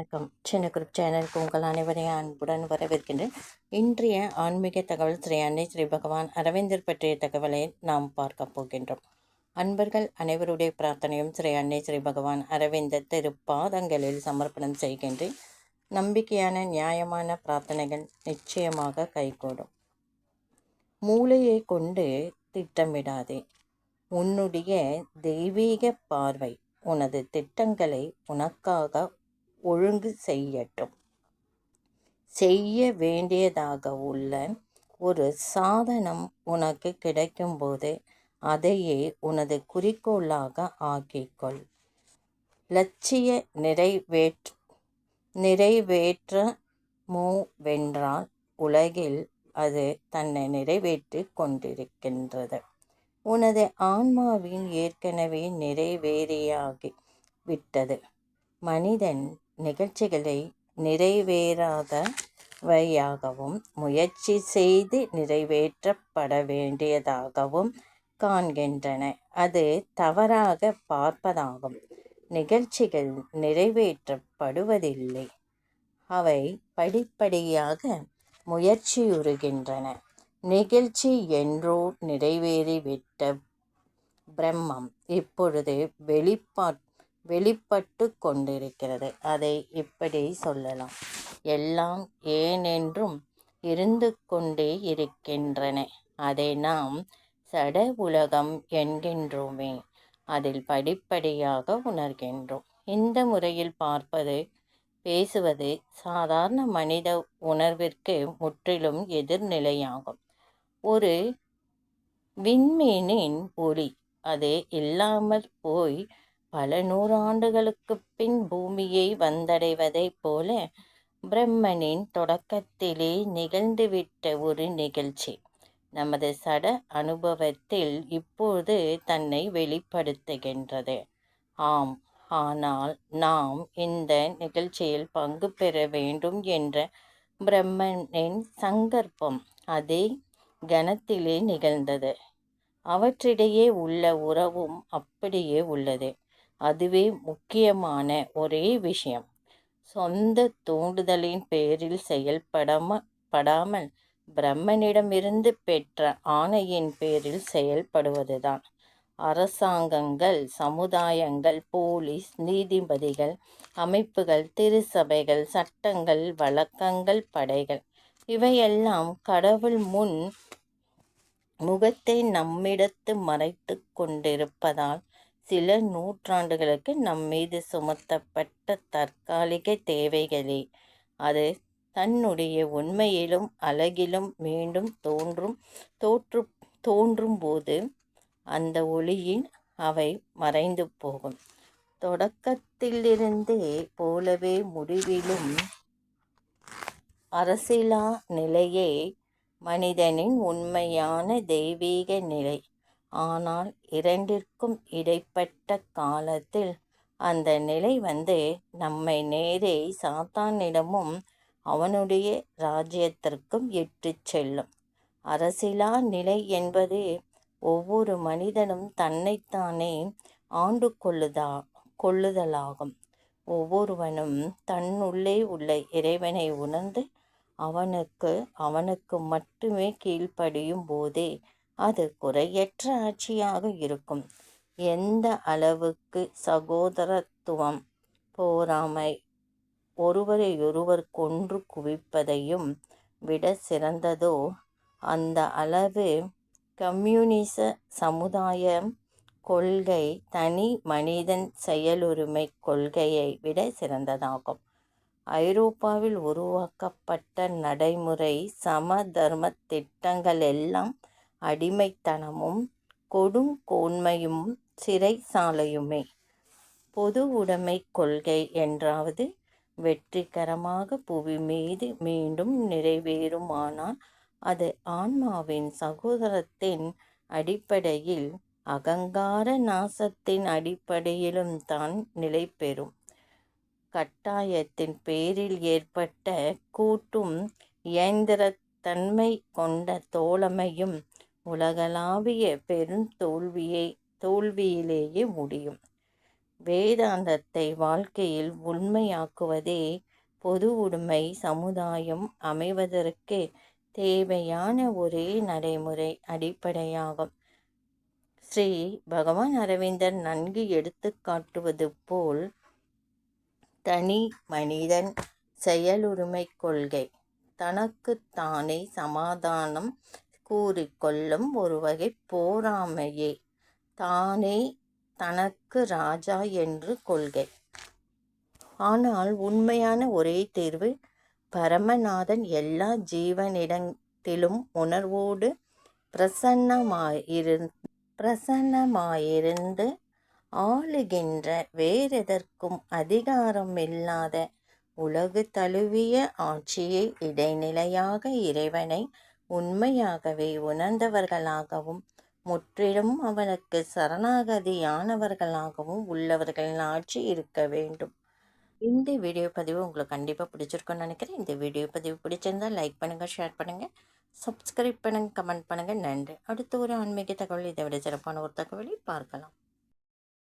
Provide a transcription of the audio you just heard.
வணக்கம். சின்ன குரூப் சேனலுக்கு உங்கள் அனைவரையும் அன்புடன் வரவேற்கின்றேன். இன்றைய ஆன்மீக தகவல் ஸ்ரீ அன்னை ஸ்ரீ பகவான் அரவிந்தர் பற்றிய தகவலை நாம் பார்க்க போகின்றோம். அன்பர்கள் அனைவருடைய பிரார்த்தனையும் ஸ்ரீ அன்னை ஸ்ரீ பகவான் அரவிந்தர் திருப்பாதங்களில் சமர்ப்பணம் செய்கின்றேன். நம்பிக்கையான நியாயமான பிரார்த்தனைகள் நிச்சயமாக கைகூடும். மூளையை கொண்டு திட்டமிடாதே. உன்னுடைய தெய்வீக பார்வை உனது திட்டங்களை உனக்காக ஒழுங்கு செய்யட்டும். செய்ய வேண்டியதாக உள்ள ஒரு சாதனம் உனக்கு கிடைக்கும்போது அதையே உனது குறிக்கோளாக ஆக்கிக்கொள். லட்சிய நிறைவேற்று நிறைவேற்ற மூ வென்றால் உலகில் அது தன்னை நிறைவேற்றி கொண்டிருக்கின்றது. உனது ஆன்மாவின் ஏற்கனவே நிறைவேறியாகி விட்டது. மனிதன் நிகழ்ச்சிகளை நிறைவேறாதவையாகவும் முயற்சி செய்து நிறைவேற்றப்பட வேண்டியதாகவும் காண்கின்றன. அது தவறாக பார்ப்பதாகும். நிகழ்ச்சிகள் நிறைவேற்றப்படுவதில்லை. அவை படிப்படியாக முயற்சியுறுகின்றன. நிகழ்ச்சி என்றோ நிறைவேறிவிட்ட பிரம்மம் இப்பொழுது வெளிப்பாட் வெளிப்பட்டு கொண்டிருக்கிறது. அதை இப்படி சொல்லலாம். எல்லாம் ஏனென்றும் இருந்து கொண்டே இருக்கின்றன. அதை நாம் சட உலகம் என்கின்றோமே. அதில் படிப்படியாக உணர்கின்றோம். இந்த முறையில் பார்ப்பது பேசுவது சாதாரண மனித உணர்விற்கு முற்றிலும் எதிர்நிலையாகும். ஒரு விண்மீனின் ஒளி அது இல்லாமல் போய் பல நூறாண்டுகளுக்குப் பின் பூமியை வந்தடைவதைப் போல பிரம்மனின் தொடக்கத்திலே நிகழ்ந்துவிட்ட ஒரு நிகழ்ச்சி. நமது சட அனுபவத்தில் இப்போது தன்னை வெளிப்படுத்துகின்றது. ஆம் ஆனால் நாம் இந்த நிகழ்ச்சியில் பங்கு பெற வேண்டும் என்ற பிரம்மனின் சங்கற்பம் அதே கணத்திலே நிகழ்ந்தது. அவற்றிடையே உள்ள உறவும் அப்படியே உள்ளது. அதுவே முக்கியமான ஒரே விஷயம். சொந்த தூண்டுதலின் பேரில் செயல்படாம படாமல் பிரம்மனிடமிருந்து பெற்ற ஆணையின் பேரில் செயல்படுவதுதான். அரசாங்கங்கள் சமுதாயங்கள் போலீஸ் நீதிபதிகள் அமைப்புகள் திருச்சபைகள் சட்டங்கள் வழக்கங்கள் படைகள் இவையெல்லாம் கடவுள் முன் முகத்தை நம்மிடத்து மறைத்து கொண்டிருப்பதால் சில நூற்றாண்டுகளுக்கு நம்மீது சுமத்தப்பட்ட தற்காலிக தேவைகளே. அது தன்னுடைய உண்மையிலும் அழகிலும் மீண்டும் தோன்றும் தோற்று தோன்றும்போது அந்த ஒளியின் அவை மறைந்து போகும். தொடக்கத்திலிருந்தே போலவே முடிவிலும் அரசியலா நிலையே மனிதனின் உண்மையான தெய்வீக நிலை. ஆனால் இரண்டிற்கும் இடைப்பட்ட காலத்தில் அந்த நிலை வந்து நம்மை நேரே சாத்தானிடமும் அவனுடைய ராஜ்யத்திற்கும் இட்டு செல்லும். அரசிலா நிலை என்பது ஒவ்வொரு மனிதனும் தன்னைத்தானே ஆண்டு கொள்ளுதா கொள்ளுதலாகும். ஒவ்வொருவனும் தன்னுள்ளே உள்ள இறைவனை உணர்ந்து அவனுக்கு அவனுக்கு மட்டுமே கீழ்ப்படியும் போதே அது குறையற்ற ஆட்சியாக இருக்கும். எந்த அளவுக்கு சகோதரத்துவம் போராமை ஒருவரையொருவர் கொன்று குவிப்பதையும் விட சிறந்ததோ அந்த அளவு கம்யூனிச சமுதாயம் கொள்கை தனி மனிதன் செயலுரிமை கொள்கையை விட சிறந்ததாகும். ஐரோப்பாவில் உருவாக்கப்பட்ட நடைமுறை சம தர்ம திட்டங்கள் எல்லாம் அடிமைத்தனமும் கொடுங்கோன்மையும் சிறைசாலையுமே பொது உடைமை கொள்கை என்றாவது வெற்றிகரமாக புவி மீது மீண்டும் நிறைவேறுமானால் அது ஆன்மாவின் சகோதரத்தின் அடிப்படையில் அகங்கார நாசத்தின் அடிப்படையிலும் தான் நிலை பெறும் கட்டாயத்தின் பேரில் ஏற்பட்ட கூட்டும் இயந்திரத்தன்மை கொண்ட தோழமையும் உலகளாவிய பெரும் தோல்வியை தோல்வியிலேயே முடியும் வேதாந்தத்தை வாழ்க்கையில் உண்மையாக்குவதே பொது உடைமை சமுதாயம் அமைவதற்கு தேவையான ஒரே நடைமுறை அடிப்படையாகும். ஸ்ரீ பகவான் அரவிந்தர் நன்கு எடுத்துக்காட்டுவது போல் தனி மனிதன் செயலுரிமை கொள்கை தனக்கு தானே சமாதானம் கூறிக்கொள்ளும் ஒருவகைப் பொறாமையே தானே தனக்கு ராஜா என்று கொள்கை. ஆனால் உண்மையான ஒரே தீர்வு பரமநாதன் எல்லா ஜீவனிடத்திலும் உணர்வோடு பிரசன்னமாயிருந்து ஆளுகின்ற வேறெதற்கும் அதிகாரமில்லாத உலகு தழுவிய ஆட்சியை இடைநிலையாக இறைவனை உண்மையாகவே உணர்ந்தவர்களாகவும் முற்றிலும் அவனுக்கு சரணாகதியானவர்களாகவும் உள்ளவர்களின் ஆட்சி இருக்க வேண்டும். இந்த வீடியோ பதிவு உங்களுக்கு கண்டிப்பாக பிடிச்சிருக்குன்னு நினைக்கிறேன். இந்த வீடியோ பதிவு பிடிச்சிருந்தால் லைக் பண்ணுங்கள் ஷேர் பண்ணுங்கள் சப்ஸ்கிரைப் பண்ணுங்கள் கமெண்ட் பண்ணுங்கள் நன்றி அடுத்த ஒரு ஆன்மீக தகவல் இதை விட சிறப்பான ஒரு தகவலை பார்க்கலாம்